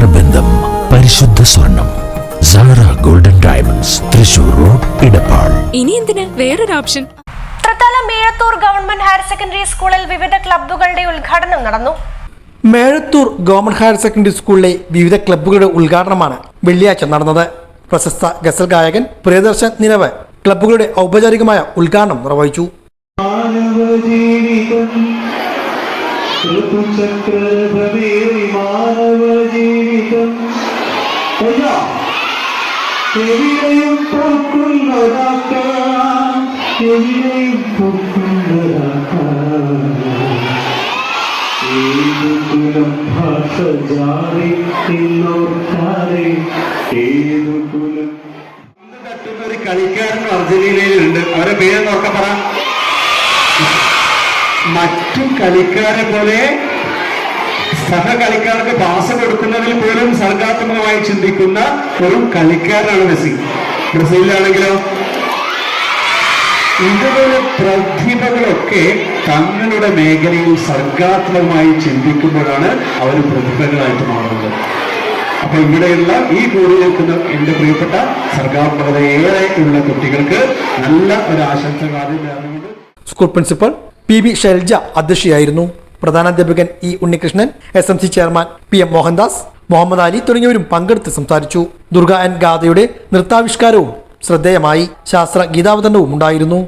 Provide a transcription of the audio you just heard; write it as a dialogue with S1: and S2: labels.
S1: നേത്രബന്ധം പരിശുദ്ധ സ്വർണം. Sara golden diamonds Thrissur road Edappal.
S2: ഇനി എന്തിന്? വേറൊരു option.
S3: Thrithala Mezhathur government higher secondary സ്കൂളിൽ വിവിധ ക്ലബ്ബുകളുടെ ഉദ്ഘാടനം നടന്നു.
S4: മേഴത്തൂർ ഗവൺമെന്റ് ഹയർ സെക്കൻഡറി സ്കൂളിലെ വിവിധ ക്ലബ്ബുകളുടെ ഉദ്ഘാടനമാണ് വെള്ളിയാഴ്ച നടന്നത്. പ്രശസ്ത ഗസൽ ഗായകൻ പ്രിയദർശൻ നിലവ് ക്ലബ്ബുകളുടെ ഔപചാരികമായ ഉദ്ഘാടനം നിർവഹിച്ചു.
S5: മാനവജീവിതം എവിടെയും പൂക്കുന്നതാക്കാം. എവിടെയും പൂക്കുന്നതാക്കാം. ഏതു കുലം ഭാഷ ജാതി ഇന്നോർക്കാതെ ഏതു കുലം തട്ടുന്ന ഒരു കളിക്കാരൻ അർജന്റീനയിലുണ്ട്. അവരെ പേര് നോക്കാൻ പറ. മറ്റു കളിക്കാരെ പോലെ സഹകളിക്കാർക്ക് പാസ് കൊടുക്കുന്നതിൽ പോലും സർഗാത്മകമായി ചിന്തിക്കുന്ന ഒരു കളിക്കാരനാണ് മെസ്സി. ബ്രസീലിലാണെങ്കിലോ? ഇതുപോലെ പ്രതിഭകളൊക്കെ തങ്ങളുടെ മേഖലയിൽ സർഗാത്മകമായി ചിന്തിക്കുമ്പോഴാണ് അവർ പ്രതിഭകളായിട്ട് മാറുന്നത്. അപ്പൊ ഇവിടെയുള്ള ഈ കൂടി നിൽക്കുന്ന എന്റെ പ്രിയപ്പെട്ട സർഗാത്മകത ഏറെ ഉള്ള കുട്ടികൾക്ക് നല്ല ഒരു ആശംസകൾ കാര്യം
S4: school principal P B Shailaja അധ്യക്ഷയായിരുന്നു പ്രധാനാധ്യാപകൻ E Unnikrishnan S M C chairman P M Mohandas Muhammad Ali തുടങ്ങിയവരും പങ്കെടുത്ത് സംസാരിച്ചു. ദുർഗ ആൻഡ് ഗാഥയുടെ നൃത്താവിഷ്കാരവും ശ്രദ്ധേയമായി ശാസ്ത്ര ഗീതാവതരണവും ഉണ്ടായിരുന്നു.